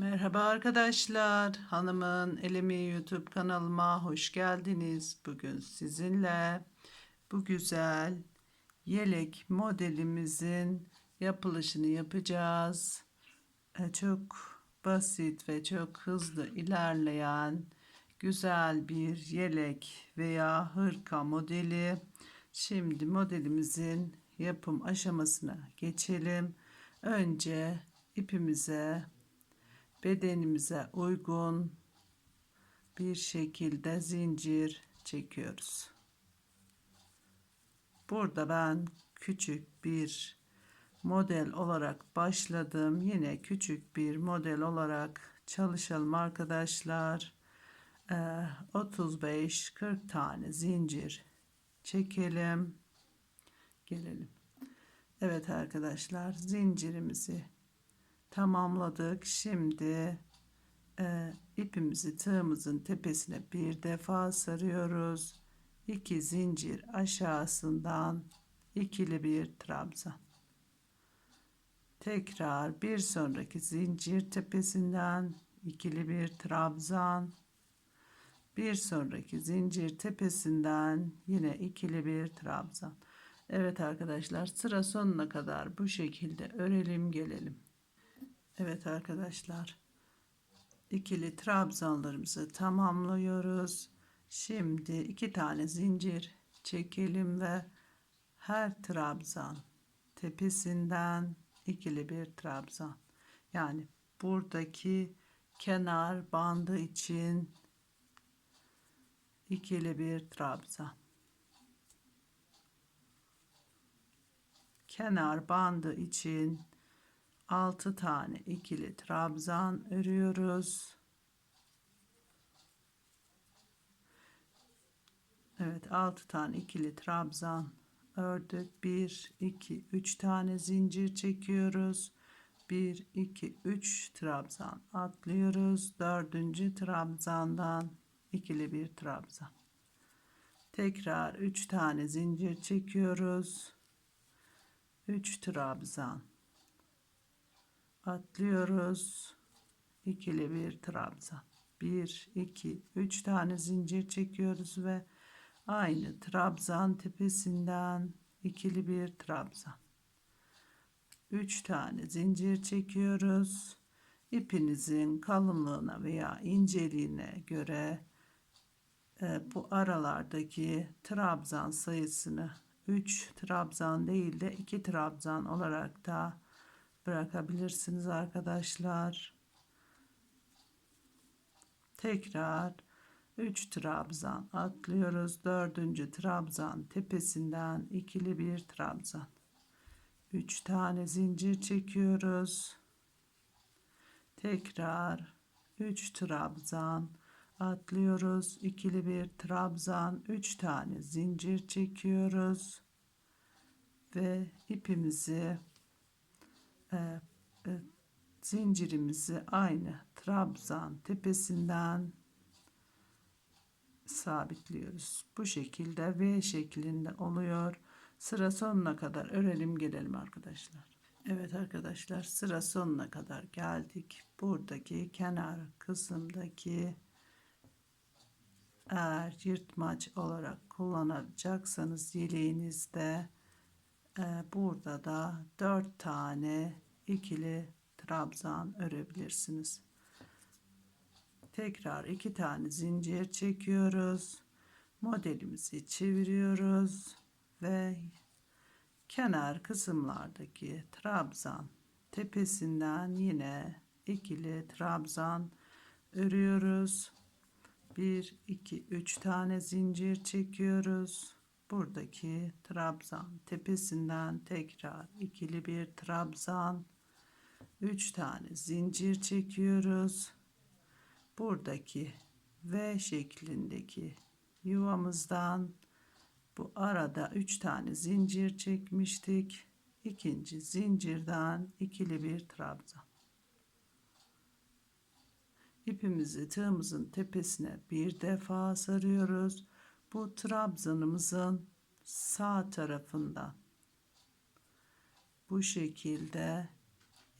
Merhaba arkadaşlar. Hanımın Elemi YouTube kanalıma hoş geldiniz. Bugün sizinle bu güzel yelek modelimizin yapılışını yapacağız. E, Çok basit ve çok hızlı ilerleyen güzel bir yelek veya hırka modeli. Şimdi modelimizin yapım aşamasına geçelim. Önce ipimize bedenimize uygun bir şekilde zincir çekiyoruz. Burada ben küçük bir model olarak başladım. Yine küçük bir model olarak çalışalım arkadaşlar. Ee, 35-40 tane zincir çekelim. Gelelim. Evet arkadaşlar zincirimizi tamamladık. Şimdi e, ipimizi tığımızın tepesine bir defa sarıyoruz. İki zincir aşağısından ikili bir trabzan. Tekrar bir sonraki zincir tepesinden ikili bir trabzan. Bir sonraki zincir tepesinden yine ikili bir trabzan. Evet arkadaşlar sıra sonuna kadar bu şekilde örelim gelelim. Evet arkadaşlar ikili trabzanlarımızı tamamlıyoruz. Şimdi iki tane zincir çekelim ve her trabzan tepesinden ikili bir trabzan. Yani buradaki kenar bandı için ikili bir trabzan. Kenar bandı için 6 tane ikili trabzan örüyoruz. Evet 6 tane ikili trabzan ördük. 1 2 3 tane zincir çekiyoruz. 1 2 3 trabzan atlıyoruz. 4. trabzandan ikili bir trabzan. Tekrar 3 tane zincir çekiyoruz. 3 trabzan atlıyoruz. İkili bir trabzan. 1 2 3 tane zincir çekiyoruz ve aynı trabzan tepesinden ikili bir trabzan. 3 tane zincir çekiyoruz. İpinizin kalınlığına veya inceliğine göre e, bu aralardaki trabzan sayısını 3 trabzan değil de 2 trabzan olarak da bırakabilirsiniz arkadaşlar. Tekrar 3 trabzan atlıyoruz. 4. trabzan tepesinden ikili bir trabzan. 3 tane zincir çekiyoruz. Tekrar 3 trabzan atlıyoruz. ikili bir trabzan 3 tane zincir çekiyoruz ve ipimizi e, e, zincirimizi aynı trabzan tepesinden sabitliyoruz. Bu şekilde V şeklinde oluyor. Sıra sonuna kadar örelim gelelim arkadaşlar. Evet arkadaşlar sıra sonuna kadar geldik. Buradaki kenar kısımdaki eğer yırtmaç olarak kullanacaksanız yeleğinizde burada da 4 tane ikili trabzan örebilirsiniz. Tekrar iki tane zincir çekiyoruz. Modelimizi çeviriyoruz ve kenar kısımlardaki trabzan tepesinden yine ikili trabzan örüyoruz. 1 2 3 tane zincir çekiyoruz. Buradaki trabzan tepesinden tekrar ikili bir trabzan 3 tane zincir çekiyoruz. Buradaki V şeklindeki yuvamızdan bu arada 3 tane zincir çekmiştik. İkinci zincirden ikili bir trabzan. İpimizi tığımızın tepesine bir defa sarıyoruz. Bu trabzanımızın sağ tarafından bu şekilde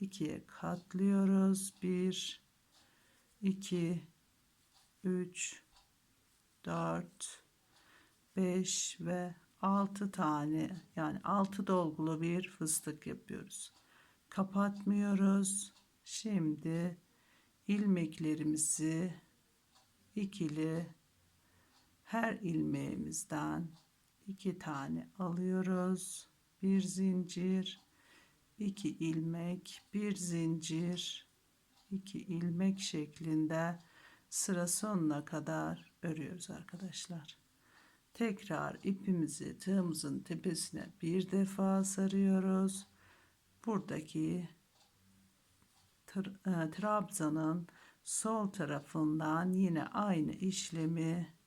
ikiye katlıyoruz. Bir, 2 3 4 5 ve 6 tane yani 6 dolgulu bir fıstık yapıyoruz. Kapatmıyoruz. Şimdi ilmeklerimizi ikili her ilmeğimizden iki tane alıyoruz. Bir zincir, iki ilmek, bir zincir, iki ilmek şeklinde sıra sonuna kadar örüyoruz arkadaşlar. Tekrar ipimizi tığımızın tepesine bir defa sarıyoruz. Buradaki e, trabzanın sol tarafından yine aynı işlemi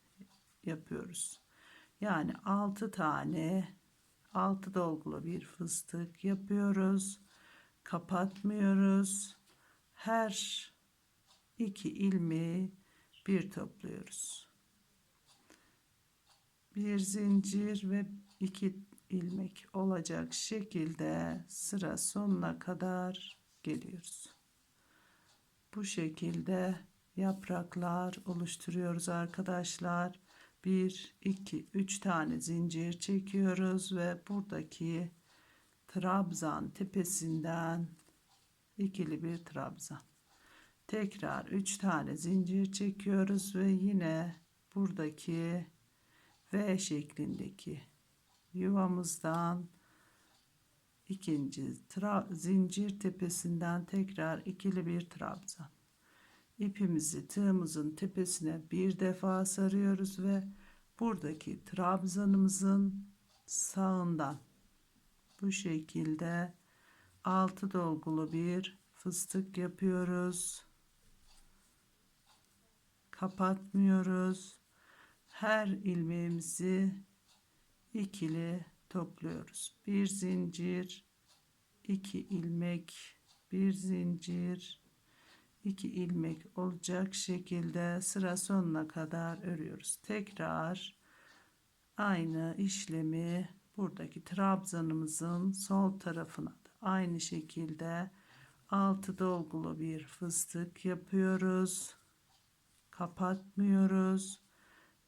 yapıyoruz. Yani 6 tane 6 dolgulu bir fıstık yapıyoruz. Kapatmıyoruz. Her iki ilmeği bir topluyoruz. Bir zincir ve iki ilmek olacak şekilde sıra sonuna kadar geliyoruz. Bu şekilde yapraklar oluşturuyoruz arkadaşlar. 1 2 3 tane zincir çekiyoruz ve buradaki trabzan tepesinden ikili bir trabzan. Tekrar 3 tane zincir çekiyoruz ve yine buradaki V şeklindeki yuvamızdan ikinci zincir tepesinden tekrar ikili bir trabzan ipimizi tığımızın tepesine bir defa sarıyoruz ve buradaki trabzanımızın sağından bu şekilde altı dolgulu bir fıstık yapıyoruz. Kapatmıyoruz. Her ilmeğimizi ikili topluyoruz. Bir zincir, iki ilmek, bir zincir, 2 ilmek olacak şekilde sıra sonuna kadar örüyoruz. Tekrar aynı işlemi buradaki trabzanımızın sol tarafına da aynı şekilde altı dolgulu bir fıstık yapıyoruz. Kapatmıyoruz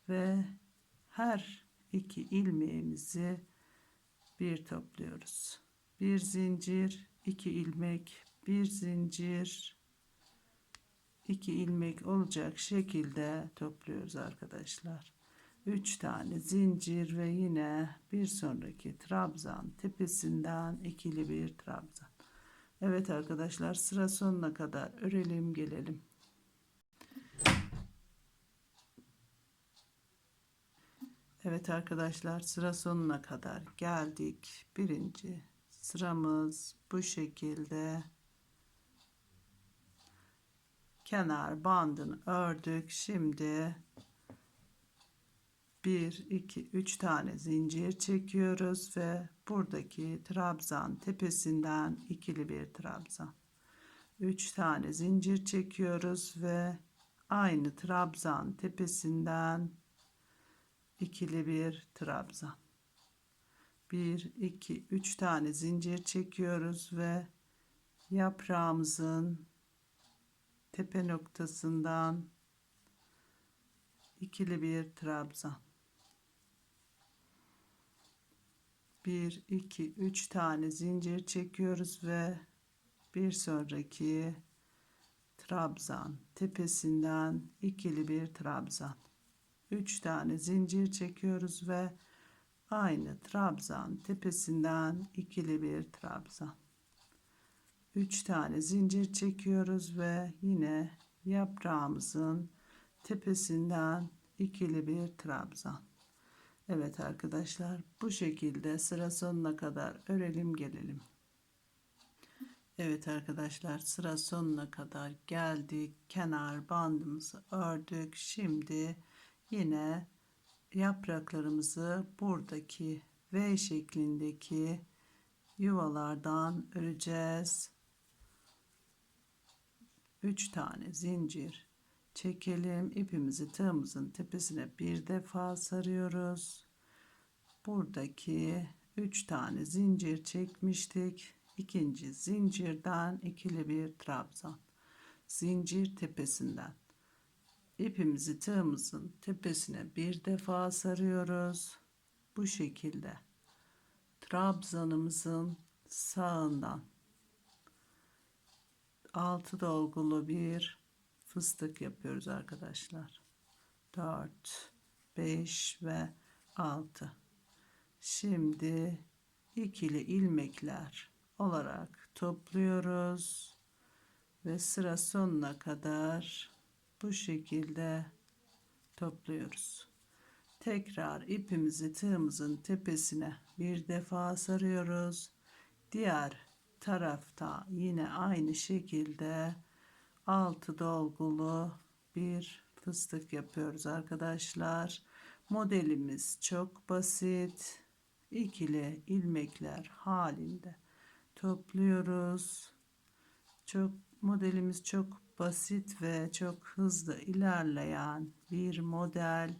ve her iki ilmeğimizi bir topluyoruz. Bir zincir, iki ilmek, bir zincir, 2 ilmek olacak şekilde topluyoruz arkadaşlar. 3 tane zincir ve yine bir sonraki trabzan tepesinden ikili bir trabzan. Evet arkadaşlar sıra sonuna kadar örelim gelelim. Evet arkadaşlar sıra sonuna kadar geldik. Birinci sıramız bu şekilde kenar bandını ördük. Şimdi 1 2 3 tane zincir çekiyoruz ve buradaki trabzan tepesinden ikili bir trabzan. 3 tane zincir çekiyoruz ve aynı trabzan tepesinden ikili bir trabzan. 1 2 3 tane zincir çekiyoruz ve yaprağımızın tepe noktasından ikili bir trabzan. 1 2 3 tane zincir çekiyoruz ve bir sonraki trabzan tepesinden ikili bir trabzan. 3 tane zincir çekiyoruz ve aynı trabzan tepesinden ikili bir trabzan. 3 tane zincir çekiyoruz ve yine yaprağımızın tepesinden ikili bir trabzan. Evet arkadaşlar bu şekilde sıra sonuna kadar örelim gelelim. Evet arkadaşlar sıra sonuna kadar geldik. Kenar bandımızı ördük. Şimdi yine yapraklarımızı buradaki V şeklindeki yuvalardan öreceğiz. 3 tane zincir çekelim. ipimizi tığımızın tepesine bir defa sarıyoruz. Buradaki 3 tane zincir çekmiştik. İkinci zincirden ikili bir trabzan. zincir tepesinden ipimizi tığımızın tepesine bir defa sarıyoruz. Bu şekilde trabzanımızın sağından altı dolgulu bir fıstık yapıyoruz arkadaşlar. 4 5 ve 6 şimdi ikili ilmekler olarak topluyoruz ve sıra sonuna kadar bu şekilde topluyoruz. Tekrar ipimizi tığımızın tepesine bir defa sarıyoruz. Diğer tarafta yine aynı şekilde altı dolgulu bir fıstık yapıyoruz arkadaşlar. Modelimiz çok basit. İkili ilmekler halinde topluyoruz. Çok modelimiz çok basit ve çok hızlı ilerleyen bir model.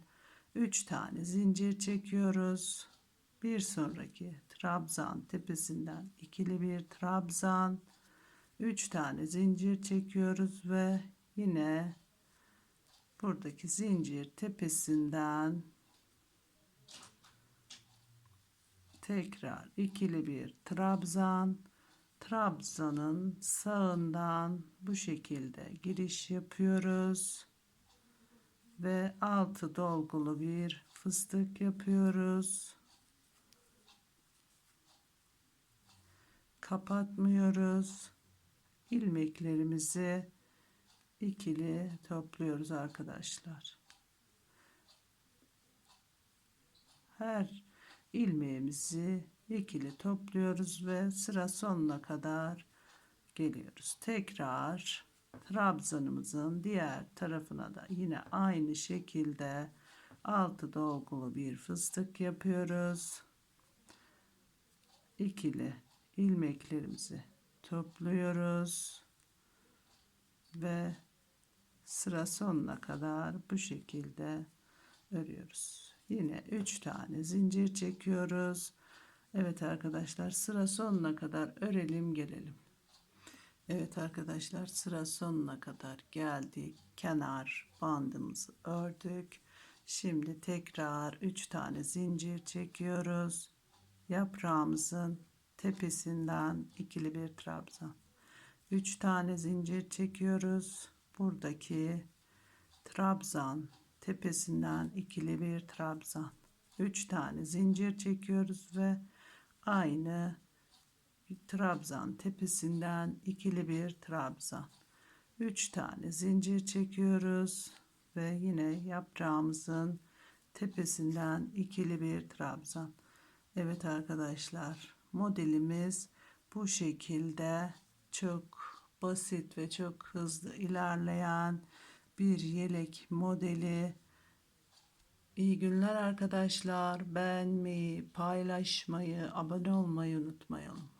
3 tane zincir çekiyoruz. Bir sonraki trabzan tepesinden ikili bir trabzan. 3 tane zincir çekiyoruz ve yine buradaki zincir tepesinden tekrar ikili bir trabzan trabzanın sağından bu şekilde giriş yapıyoruz ve altı dolgulu bir fıstık yapıyoruz kapatmıyoruz ilmeklerimizi ikili topluyoruz arkadaşlar her ilmeğimizi ikili topluyoruz ve sıra sonuna kadar geliyoruz. Tekrar trabzanımızın diğer tarafına da yine aynı şekilde altı dolgulu bir fıstık yapıyoruz. İkili ilmeklerimizi topluyoruz ve sıra sonuna kadar bu şekilde örüyoruz. Yine 3 tane zincir çekiyoruz. Evet arkadaşlar sıra sonuna kadar örelim gelelim. Evet arkadaşlar sıra sonuna kadar geldik. Kenar bandımızı ördük. Şimdi tekrar 3 tane zincir çekiyoruz. Yaprağımızın tepesinden ikili bir trabzan. 3 tane zincir çekiyoruz. Buradaki trabzan tepesinden ikili bir trabzan. 3 tane zincir çekiyoruz ve aynı trabzan tepesinden ikili bir trabzan. 3 tane zincir çekiyoruz ve yine yaprağımızın tepesinden ikili bir trabzan. Evet arkadaşlar modelimiz bu şekilde çok basit ve çok hızlı ilerleyen bir yelek modeli. İyi günler arkadaşlar. Beğenmeyi, paylaşmayı, abone olmayı unutmayalım.